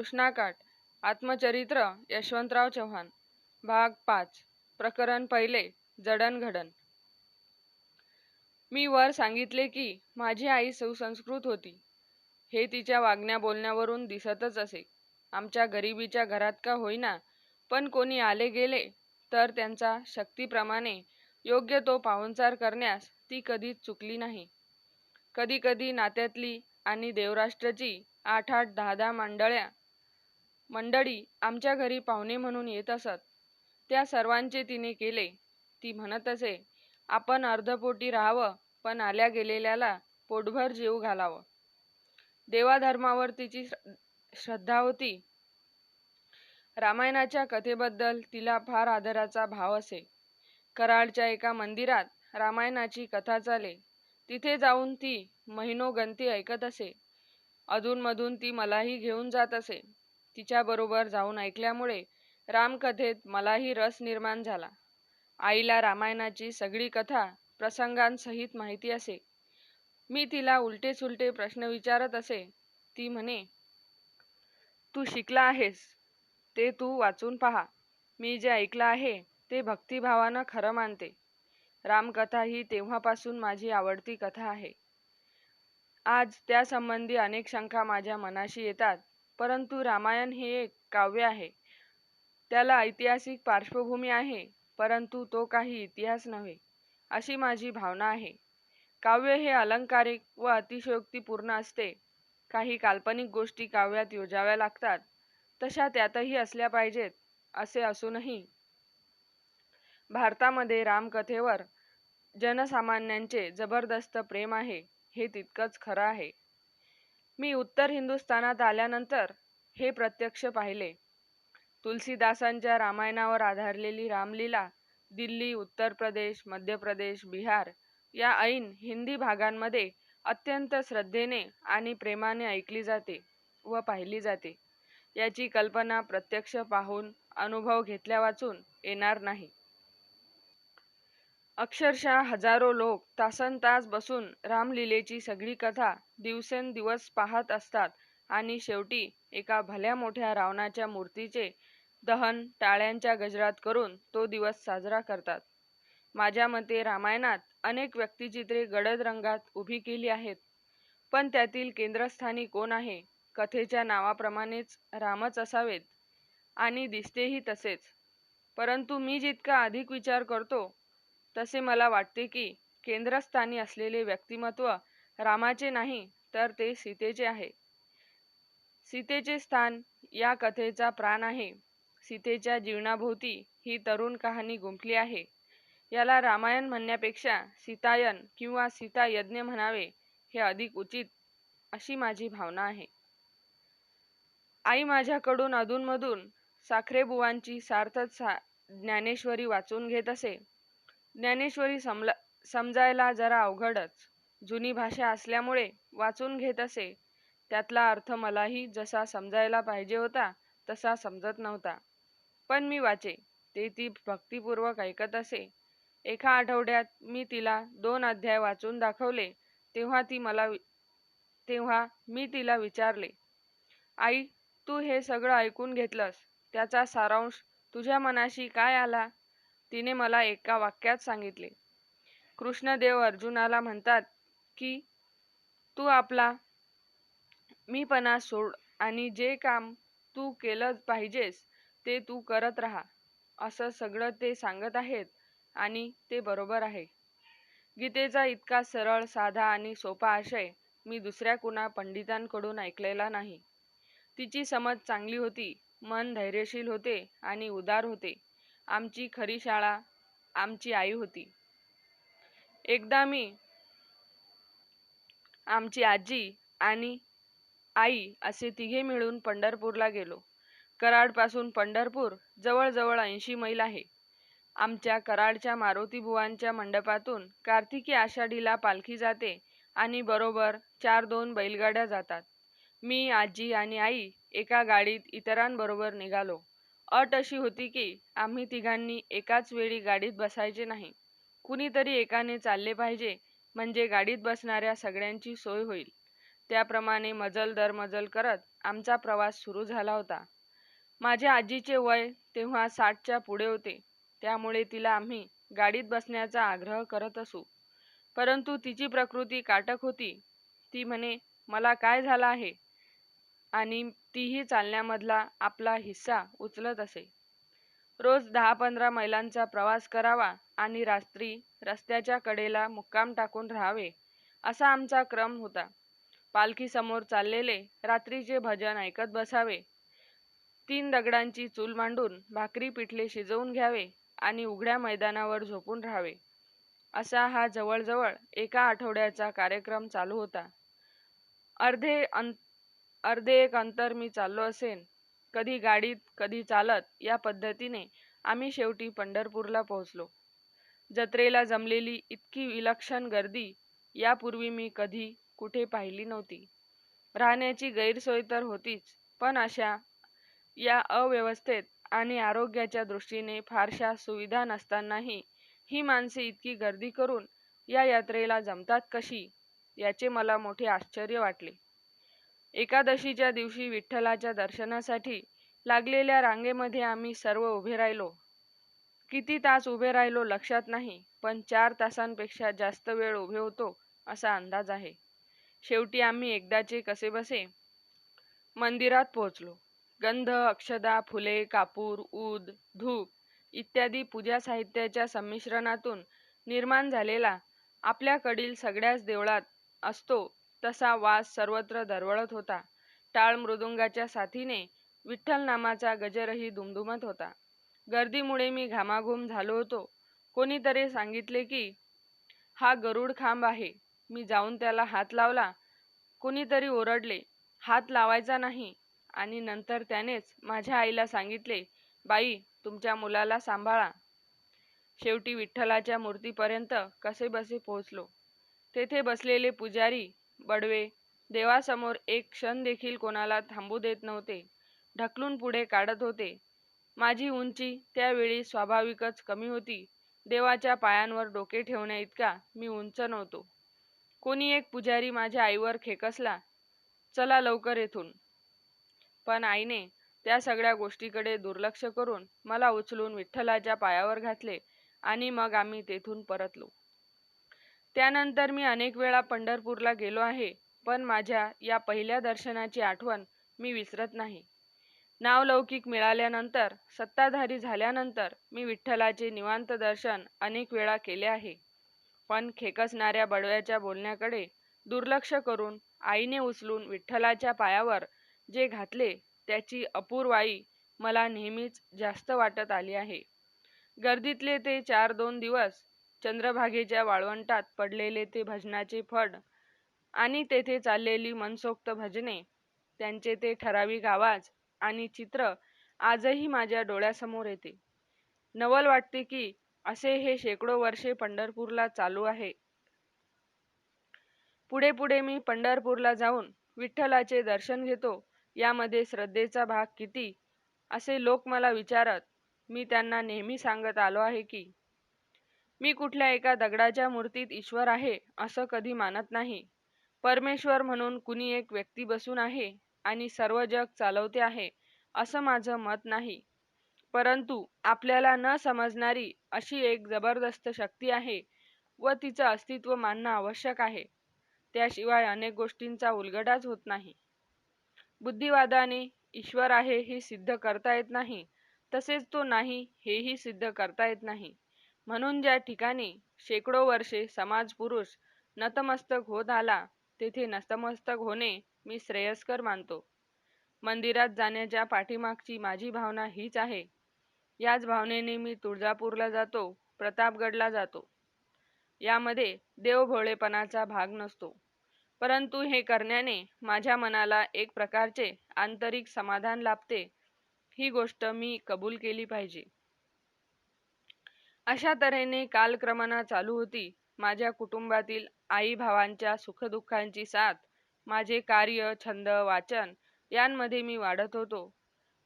कृष्णाकाठ आत्मचरित्र यशवंतराव चव्हाण. भाग पाच प्रकरण पहिले जडणघडण मी वर सांगितले की माझी आई सुसंस्कृत होती. हे तिच्या वागण्या बोलण्यावरून दिसतच असे. आमच्या गरिबीच्या घरात का होईना पण कोणी आले गेले तर त्यांचा शक्तीप्रमाणे योग्य तो पाहुणचार करण्यास ती कधीच चुकली नाही. कधीकधी नात्यातली आणि देवराष्ट्राची आठ आठ दहा दहा मंडळ्या मंडळी आमच्या घरी पाहुणे म्हणून येत असत. त्या सर्वांचे तिने केले. ती म्हणत असे आपण अर्धपोटी राहावं पण आल्या गेलेल्याला पोटभर जीव घालावं. देवाधर्मावर तिची श्रद्धा होती. रामायणाच्या कथेबद्दल तिला फार आदराचा भाव असे. कराडच्या एका मंदिरात रामायणाची कथा चाले. तिथे जाऊन ती महिनोगंती ऐकत असे. अधूनमधून ती मलाही घेऊन जात असे. तिच्याबरोबर जाऊन ऐकल्यामुळे रामकथेत मलाही रस निर्माण झाला. आईला रामायणाची सगळी कथा प्रसंगांसहित माहिती असे. मी तिला उलटे सुलटे प्रश्न विचारत असे. ती म्हणे तू शिकला आहेस. ते तू वाचून पहा. मी जे ऐकलं आहे ते भक्तिभावानं खरं मानते. रामकथा ही तेव्हापासून माझी आवडती कथा आहे. आज त्यासंबंधी अनेक शंका माझ्या मनाशी येतात. परंतु रामायण हे एक काव्य आहे. त्याला ऐतिहासिक पार्श्वभूमी आहे परंतु तो काही इतिहास नव्हे अशी माझी भावना आहे. काव्य हे अलंकारिक व अतिशयोक्तीपूर्ण असते. काही काल्पनिक गोष्टी काव्यात योजाव्या लागतात. तशा त्यातही असल्या पाहिजेत असे असूनही. भारतामध्ये रामकथेवर जनसामान्यांचे जबरदस्त प्रेम आहे हे तितकंच खरं आहे. मी उत्तर हिंदुस्थानात आल्यानंतर हे प्रत्यक्ष पाहिले. तुलसीदासांच्या रामायणावर आधारलेली रामलीला दिल्ली उत्तर प्रदेश मध्य प्रदेश बिहार या ऐन हिंदी भागांमध्ये अत्यंत श्रद्धेने आणि प्रेमाने ऐकली जाते व पाहिली जाते. याची कल्पना प्रत्यक्ष पाहून अनुभव घेतल्या वाचून येणार नाही. अक्षरशः हजारो लोक तासन तास बसून रामलीलेची सगळी कथा दिवसेंदिवस पाहत असतात आणि शेवटी एका भल्या मोठ्या रावणाच्या मूर्तीचे दहन टाळ्यांच्या गजरात करून तो दिवस साजरा करतात. माझ्या मते रामायणात अनेक व्यक्तिचित्रे गडद रंगात उभी केली आहेत पण त्यातील केंद्रस्थानी कोण आहे कथेच्या नावाप्रमाणेच रामच असावेत आणि दिसतेही तसेच. परंतु मी जितका अधिक विचार करतो तसे मला वाटते की केंद्रस्थानी असलेले व्यक्तिमत्व रामाचे नाही तर ते सीतेचे आहे. सीतेचे स्थान या कथेचा प्राण आहे. सीतेच्या जीवनाभोवती ही तरुण कहाणी गुंफली आहे. याला रामायण म्हणण्यापेक्षा सीतायन किंवा सीता यज्ञ म्हणावे हे अधिक उचित अशी माझी भावना आहे. आई माझ्याकडून अधूनमधून साखरेबुवांची सार्थच सा ज्ञानेश्वरी वाचून घेत असे. ज्ञानेश्वरी समला समजायला जरा अवघडच. जुनी भाषा असल्यामुळे वाचून घेत असे. त्यातला अर्थ मलाही जसा समजायला पाहिजे होता तसा समजत नव्हता. पण मी वाचे ते ती भक्तिपूर्वक ऐकत असे. एका आठवड्यात मी तिला दोन अध्याय वाचून दाखवले तेव्हा ती मला तेव्हा मी तिला विचारले आई तू हे सगळं ऐकून घेतलंस त्याचा सारांश तुझ्या मनाशी काय आला? तिने मला एका वाक्यात सांगितले. कृष्णदेव अर्जुनाला म्हणतात की तू आपला मीपणा सोड आणि जे काम तू केलं पाहिजेस ते तू करत राहा. असं सगळं ते सांगत आहेत आणि ते बरोबर आहे. गीतेचा इतका सरळ साधा आणि सोपा आशय मी दुसऱ्या कुणा पंडितांकडून ऐकलेला नाही. तिची समज चांगली होती मन धैर्यशील होते आणि उदार होते. आमची खरी शाळा आमची आई होती. एकदा मी आमची आजी आणि आई असे तिघे मिळून पंढरपूरला गेलो. कराडपासून पंढरपूर जवळजवळ ऐंशी मैल आहे. आमच्या कराडच्या मारुतीबुवांच्या मंडपातून कार्तिकी आषाढीला पालखी जाते आणि बरोबर चार दोन बैलगाड्या जातात. मी आजी आणि आई एका गाडीत इतरांबरोबर निघालो. अट अशी होती की आम्ही तिघांनी एकाच वेळी गाडीत बसायचे नाही. कुणीतरी एकाने चालले पाहिजे म्हणजे गाडीत बसणाऱ्या सगळ्यांची सोय होईल. त्याप्रमाणे मजल दर मजल करत आमचा प्रवास सुरू झाला होता. माझ्या आजीचे वय तेव्हा साठच्या पुढे होते. त्यामुळे तिला आम्ही गाडीत बसण्याचा आग्रह करत असू. परंतु तिची प्रकृती काटक होती. ती म्हणे मला काय झालं आहे? आणि तीही चालण्यामधला आपला हिस्सा उचलत असे. रोज दहा पंधरा मैलांचा प्रवास करावा आणि रात्री रस्त्याच्या कडेला मुक्काम टाकून राहावे असा आमचा क्रम होता. पालखीसमोर चाललेले रात्रीचे भजन ऐकत बसावे. तीन दगडांची चूल मांडून भाकरी पिठले शिजवून घ्यावे आणि उघड्या मैदानावर झोपून राहावे. असा हा जवळजवळ एका आठवड्याचा कार्यक्रम चालू होता. अर्धे अंत अर्धे एक अंतर मी चाललो असेन. कधी गाडीत कधी चालत या पद्धतीने आम्ही शेवटी पंढरपूरला पोहोचलो. जत्रेला जमलेली इतकी विलक्षण गर्दी यापूर्वी मी कधी कुठे पाहिली नव्हती. राहण्याची गैरसोय तर होतीच पण अशा या अव्यवस्थेत आणि आरोग्याच्या दृष्टीने फारशा सुविधा नसतानाही ही माणसे इतकी गर्दी करून या यात्रेला जमतात कशी याचे मला मोठे आश्चर्य वाटले. एकादशीच्या दिवशी विठ्ठलाच्या दर्शनासाठी लागलेल्या रांगेमध्ये आम्ही सर्व उभे राहिलो. किती तास उभे राहिलो लक्षात नाही पण चार तासांपेक्षा जास्त वेळ उभे होतो असा अंदाज आहे. शेवटी आम्ही एकदाचे कसेबसे मंदिरात पोहोचलो. गंध अक्षदा फुले कापूर ऊद धूप इत्यादी पूजा साहित्याच्या संमिश्रणातून निर्माण झालेला आपल्याकडील सगळ्याच देवळात असतो तसा वास सर्वत्र दरवळत होता. टाळ मृदुंगाच्या साथीने विठ्ठल नामाचा गजरही दुमदुमत होता. गर्दीमुळे मी घामाघूम झालो होतो. कोणीतरी सांगितले की हा गरुड खांब आहे. मी जाऊन त्याला हात लावला कुणीतरी ओरडले हात लावायचा नाही आणि नंतर त्यानेच माझ्या आईला सांगितले बाई तुमच्या मुलाला सांभाळा. शेवटी विठ्ठलाच्या मूर्तीपर्यंत कसेबसे पोहोचलो. तेथे बसलेले पुजारी बडवे. देवासमोर एक क्षण देखील कोणाला थांबू देत नव्हते. ढकलून पुढे काढत होते. माझी उंची त्यावेळी स्वाभाविकच कमी होती. देवाच्या पायांवर डोके ठेवण्या इतका मी उंच नव्हतो. कोणी एक पुजारी माझ्या आईवर खेकसला चला लवकर येथून. पण आईने त्या सगळ्या गोष्टीकडे दुर्लक्ष करून मला उचलून विठ्ठलाच्या पायावर घातले आणि मग आम्ही तेथून परतलो. त्यानंतर मी अनेक वेळा पंढरपूरला गेलो आहे पण माझ्या या पहिल्या दर्शनाची आठवण मी विसरत नाही. नावलौकिक मिळाल्यानंतर सत्ताधारी झाल्यानंतर मी विठ्ठलाचे निवांत दर्शन अनेक वेळा केले आहे. पण खेकसणाऱ्या बडव्याच्या बोलण्याकडे दुर्लक्ष करून आईने उचलून विठ्ठलाच्या पायावर जे घातले त्याची अपूर्वाई मला नेहमीच जास्त वाटत आली आहे. गर्दीतले ते चार दोन दिवस चंद्रभागेच्या वाळवंटात पडलेले ते भजनाचे फड आणि तेथे चाललेली मनसोक्त भजने त्यांचे ते ठराविक आवाज आणि चित्र आजही माझ्या डोळ्यासमोर येते. नवल वाटते की असे हे शेकडो वर्षे पंढरपूरला चालू आहे. पुढे पुढे मी पंढरपूरला जाऊन विठ्ठलाचे दर्शन घेतो यामध्ये श्रद्धेचा भाग किती? असे लोक मला विचारत मी त्यांना नेहमी सांगत आलो आहे की मी कुठल्या एका दगडाच्या मूर्तीत ईश्वर आहे असं कधी मानत नाही. परमेश्वर म्हणून कुणी एक व्यक्ती बसून आहे आणि सर्व जग चालवते आहे असं माझं मत नाही. परंतु आपल्याला न समजणारी अशी एक जबरदस्त शक्ती आहे व तिचं अस्तित्व मानणं आवश्यक आहे. त्याशिवाय अनेक गोष्टींचा उलगडाच होत नाही. बुद्धिवादाने ईश्वर आहे हे सिद्ध करता येत नाही तसेच तो नाही हेही सिद्ध करता येत नाही. म्हणून ज्या ठिकाणी शेकडो वर्षे समाज पुरुष नतमस्तक होत आला तेथे नतमस्तक होणे मी श्रेयस्कर मानतो. मंदिरात जाण्याच्या पाठीमागची माझी भावना हीच आहे. याच भावनेने मी तुळजापूरला जातो प्रतापगडला जातो. यामध्ये देवभोळेपणाचा भाग नसतो. परंतु हे करण्याने माझ्या मनाला एक प्रकारचे आंतरिक समाधान लाभते ही गोष्ट मी कबूल केली पाहिजे. अशा तऱ्हेने कालक्रमणा चालू होती. माझ्या कुटुंबातील आई भावांच्या सुखदुःखांची साथ माझे कार्य छंद वाचन यांमध्ये मी वाढत होतो.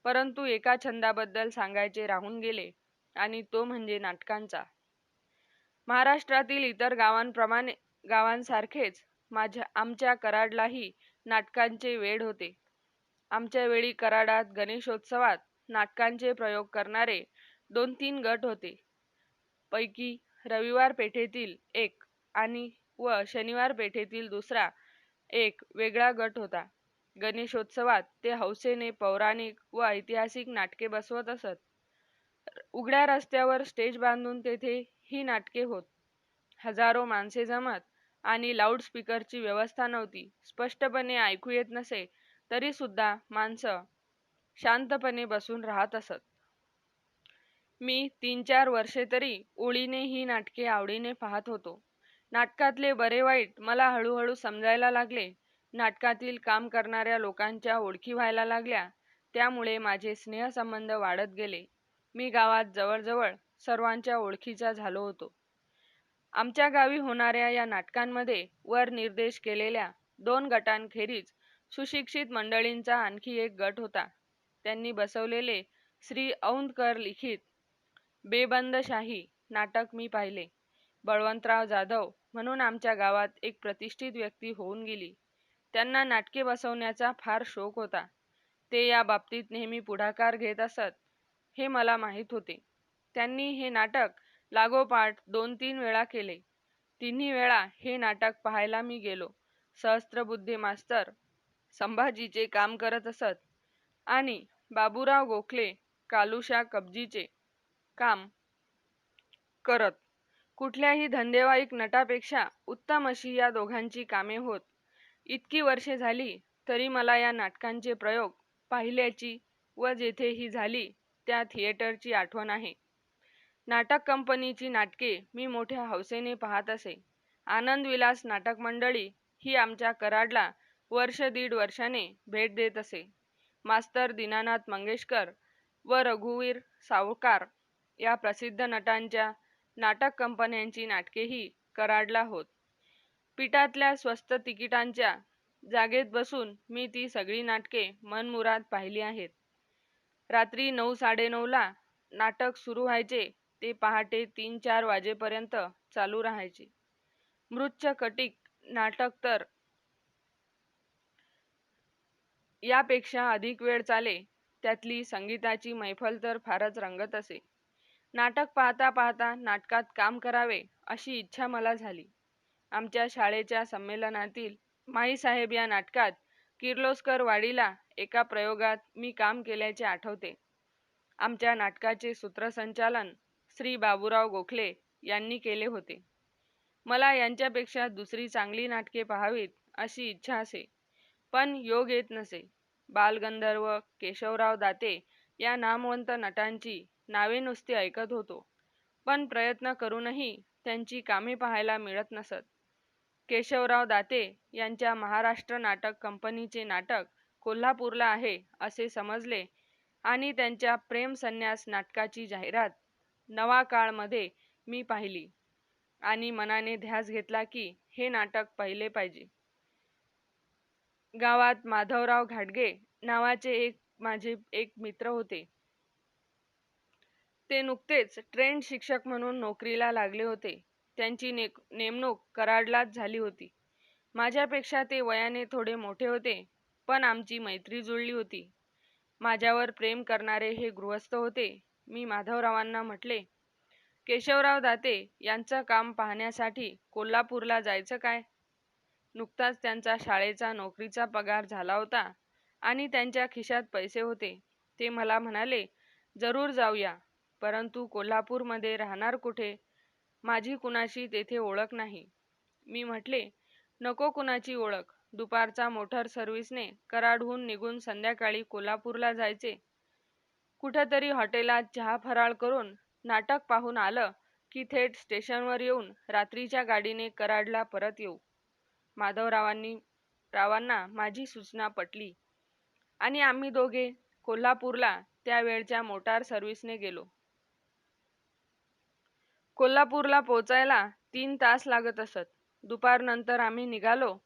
परंतु एका छंदाबद्दल सांगायचे राहून गेले आणि तो म्हणजे नाटकांचा. महाराष्ट्रातील इतर गावांप्रमाणे गावांसारखेच माझ्या आमच्या कराडलाही नाटकांचे वेड होते. आमच्या वेळी कराडात गणेशोत्सवात नाटकांचे प्रयोग करणारे दोन तीन गट होते. पैकी रविवार पेठेतील एक आणि व शनिवार पेठेतील दुसरा एक वेगळा गट होता. गणेशोत्सवात ते हौसेने पौराणिक व ऐतिहासिक नाटके बसवत असत. उघड्या रस्त्यावर स्टेज बांधून तेथे ही नाटके होत. हजारो माणसे जमत आणि लाऊडस्पीकरची व्यवस्था नव्हती. स्पष्टपणे ऐकू येत नसे तरी सुद्धा माणसं शांतपणे बसून राहत असत. मी तीन चार वर्षे तरी ओळीने ही नाटके आवडीने पाहत होतो. नाटकातले बरे वाईट मला हळूहळू समजायला लागले. नाटकातील काम करणाऱ्या लोकांच्या ओळखी व्हायला लागल्या. त्यामुळे माझे स्नेहसंबंध वाढत गेले. मी गावात जवळजवळ सर्वांच्या ओळखीचा झालो होतो. आमच्या गावी होणाऱ्या या नाटकांमध्ये वर निर्देश केलेल्या दोन गटांखेरीज सुशिक्षित मंडळींचा आणखी एक गट होता. त्यांनी बसवलेले श्री औंदकर लिखित बेबंदशाही नाटक मी पाहिले. बळवंतराव जाधव म्हणून आमच्या गावात एक प्रतिष्ठित व्यक्ती होऊन गेली. त्यांना नाटके बसवण्याचा फार शौक होता. ते या बाबतीत नेहमी पुढाकार घेत असत हे मला माहीत होते. त्यांनी हे नाटक लागोपाठ दोन तीन वेळा केले. तिन्ही वेळा हे नाटक पाहायला मी गेलो. सहस्त्रबुद्धी मास्तर संभाजीचे काम करत असत. आणि बाबूराव गोखले कालुशा कबजीचे काम. करत. कुठल्याही धंदेवाईक नटापेक्षा उत्तम अशी या दोघांची कामे होत. इतकी वर्षे झाली तरी मला या नाटकांचे प्रयोग पाहिल्याची व जेथेही झाली त्या थिएटरची आठवण आहे. नाटक कंपनीची नाटके मी मोठ्या हौसेने पाहत असे. आनंदविलास नाटक मंडळी ही आमच्या कराडला वर्ष दीड वर्षाने भेट देत असे. मास्तर दीनानाथ मंगेशकर व रघुवीर सावकार या प्रसिद्ध नटांच्या नाटक कंपन्यांची नाटकेही कराडला होत. पिठातल्या स्वस्त तिकिटांच्या जागेत बसून मी ती सगळी नाटके मनमुराद पाहिली आहेत. रात्री नऊ साडेनऊला नाटक सुरू व्हायचे ते पहाटे तीन चार वाजेपर्यंत चालू राहायचे. मृच्छ कटिक नाटक तर यापेक्षा अधिक वेळ चाले त्यातली संगीताची मैफल तर फारच रंगत असे. नाटक पाहता पाहता नाटकात काम करावे अशी इच्छा मला झाली. आमच्या शाळेच्या संमेलनातील माईसाहेब या नाटकात किर्लोस्कर वाडीला एका प्रयोगात मी काम केल्याचे आठवते. आमच्या नाटकाचे सूत्रसंचालन श्री बाबूराव गोखले यांनी केले होते. मला यांच्यापेक्षा दुसरी चांगली नाटके पाहावीत अशी इच्छा असे पण योग येत नसे. बालगंधर्व केशवराव दाते या नामवंत नटांची नावे नुसती ऐकत होतो. पण प्रयत्न करूनही त्यांची कामे पाहायला मिळत नसत. केशवराव दाते यांच्या महाराष्ट्र नाटक कंपनीचे नाटक कोल्हापूरला आहे असे समजले आणि त्यांच्या प्रेम संन्यास नाटकाची जाहिरात नवा काळमध्ये मी पाहिली आणि मनाने ध्यास घेतला की हे नाटक पाहिले पाहिजे. गावात माधवराव घाटगे नावाचे एक माझे एक मित्र होते. ते नुकतेच ट्रेंड शिक्षक म्हणून नोकरीला लागले होते. त्यांची ने नेमणूक कराडलाच झाली होती. माझ्यापेक्षा ते वयाने थोडे मोठे होते पण आमची मैत्री जुळली होती. माझ्यावर प्रेम करणारे हे गृहस्थ होते. मी माधवरावांना म्हटले केशवराव दाते यांचं काम पाहण्यासाठी कोल्हापूरला जायचं काय? नुकताच त्यांचा शाळेचा नोकरीचा पगार झाला होता आणि त्यांच्या खिशात पैसे होते. ते मला म्हणाले जरूर जाऊया. परंतु कोल्हापूरमध्ये राहणार कुठे? माझी कुणाशी तेथे ओळख नाही. मी म्हटले नको कुणाची ओळख. दुपारचा मोटर सर्व्हिसने कराडहून निघून संध्याकाळी कोल्हापूरला जायचे. कुठंतरी हॉटेलात चहा फराळ करून नाटक पाहून आलं की थेट स्टेशनवर येऊन रात्रीच्या गाडीने कराडला परत येऊ. माधवरावांनी रावांना माझी सूचना पटली. आणि आम्ही दोघे कोल्हापूरला त्यावेळच्या मोटार सर्व्हिसने गेलो. कोल्हापूरला पोचायला तीन तास लागत असत. दुपारनंतर आम्ही निघालो.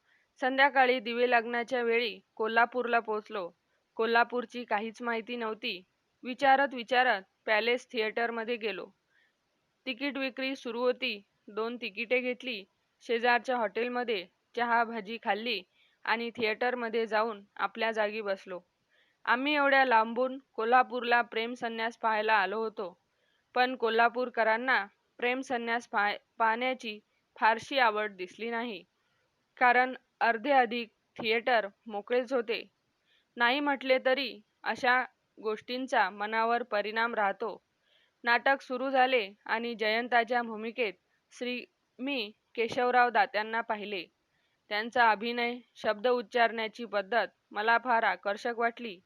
संध्याकाळी दिवे लग्नाच्या वेळी कोल्हापूरला पोचलो. कोल्हापूरची काहीच माहिती नव्हती. विचारत विचारत पॅलेस थिएटरमध्ये गेलो. तिकीट विक्री सुरू होती. दोन तिकिटे घेतली. शेजारच्या हॉटेलमध्ये चहा भाजी खाल्ली आणि थिएटरमध्ये जाऊन आपल्या जागी बसलो. आम्ही एवढ्या लांबून कोल्हापूरला प्रेम संन्यास पाहायला आलो होतो. पण कोल्हापूरकरांना प्रेम संन्यास पाह पाहण्याची फारशी आवड दिसली नाही. कारण अर्धे अधिक थिएटर मोकळेच होते. नाही म्हटले तरी अशा गोष्टींचा मनावर परिणाम राहतो. नाटक सुरू झाले आणि जयंताच्या भूमिकेत श्री मी केशवराव दात्यांना पाहिले. त्यांचा अभिनय शब्द उच्चारण्याची पद्धत मला फार आकर्षक वाटली.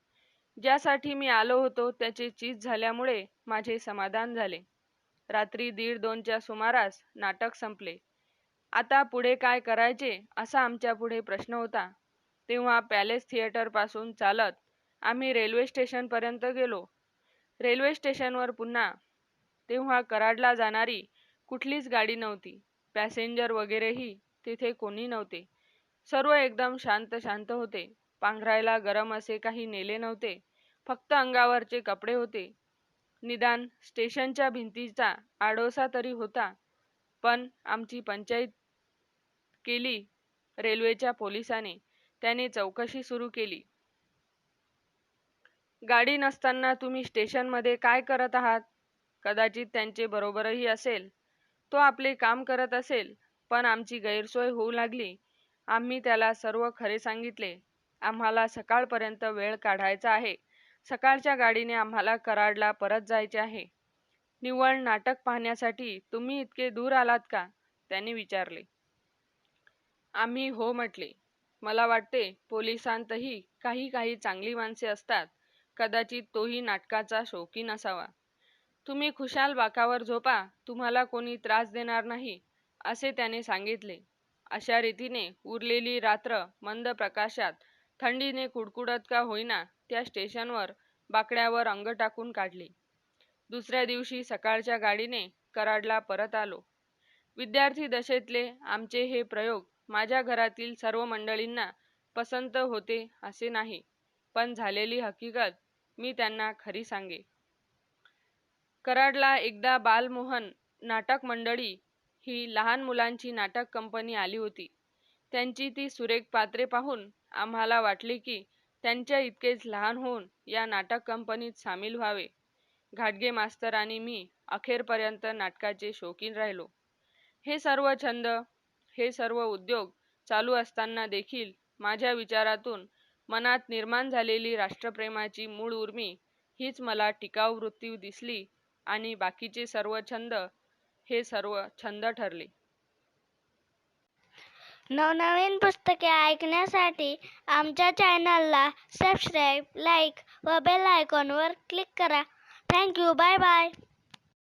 ज्यासाठी मी आलो होतो त्याचे चीज झाल्यामुळे माझे समाधान झाले. रात्री दीड दोनच्या सुमारास नाटक संपले. आता पुढे काय करायचे असा आमच्या पुढे प्रश्न होता. तेव्हा पॅलेस थिएटरपासून चालत आम्ही रेल्वे स्टेशनपर्यंत गेलो. रेल्वे स्टेशनवर पुन्हा तेव्हा कराडला जाणारी कुठलीच गाडी नव्हती. पॅसेंजर वगैरेही तिथे कोणी नव्हते. सर्व एकदम शांत शांत होते. पांघरायला गरम असे काही नेले नव्हते. फक्त अंगावरचे कपडे होते. निदान स्टेशनच्या भिंतीचा आडोसा तरी होता पण आमची पंचायत केली रेल्वेच्या पोलिसाने. त्याने चौकशी सुरू केली. गाडी नसताना तुम्ही स्टेशनमध्ये काय करत आहात? कदाचित त्यांचे बरोबरही असेल. तो आपले काम करत असेल पण आमची गैरसोय होऊ लागली. आम्ही त्याला सर्व खरे सांगितले. आम्हाला सकाळपर्यंत वेळ काढायचा आहे. सकाळच्या गाडीने आम्हाला कराडला परत जायचे आहे. निव्वळ नाटक पाहण्यासाठी तुम्ही इतके दूर आलात का? त्यांनी विचारले. आम्ही हो म्हटले. मला वाटते पोलिसांतही काही काही चांगली माणसे असतात. कदाचित तोही नाटकाचा शौकीन असावा. तुम्ही खुशाल बाकावर झोपा. तुम्हाला कोणी त्रास देणार नाही असे त्याने सांगितले. अशा रीतीने उरलेली रात्र मंद प्रकाशात थंडीने कुडकुडत का होईना त्या स्टेशनवर बाकड्यावर अंग टाकून काढली. दुसऱ्या दिवशी सकाळच्या गाडीने कराडला परत आलो. विद्यार्थी दशेतले आमचे हे प्रयोग माझ्या घरातील सर्व मंडळींना पसंत होते असे नाही पण झालेली हकीकत मी त्यांना खरी सांगे. कराडला एकदा बालमोहन नाटक मंडळी ही लहान मुलांची नाटक कंपनी आली होती. त्यांची ती सुरेख पात्रे पाहून आम्हाला वाटले की त्यांच्या इतकेच लहान होऊन या नाटक कंपनीत सामील व्हावे. घाटगे मास्तर आणि मी अखेरपर्यंत नाटकाचे शौकीन राहिलो. हे सर्व छंद हे सर्व उद्योग चालू असताना देखील माझ्या विचारातून मनात निर्माण झालेली राष्ट्रप्रेमाची मूळ उर्मी हीच मला टिकाऊ वृत्ती दिसली आणि बाकीचे सर्व छंद हे सर्व छंद ठरले. नवनवीन पुस्तके ऐकण्यासाठी आमच्या चॅनलला सबस्क्राईब लाईक व बेल आयकॉनवर क्लिक करा. Thank you bye bye.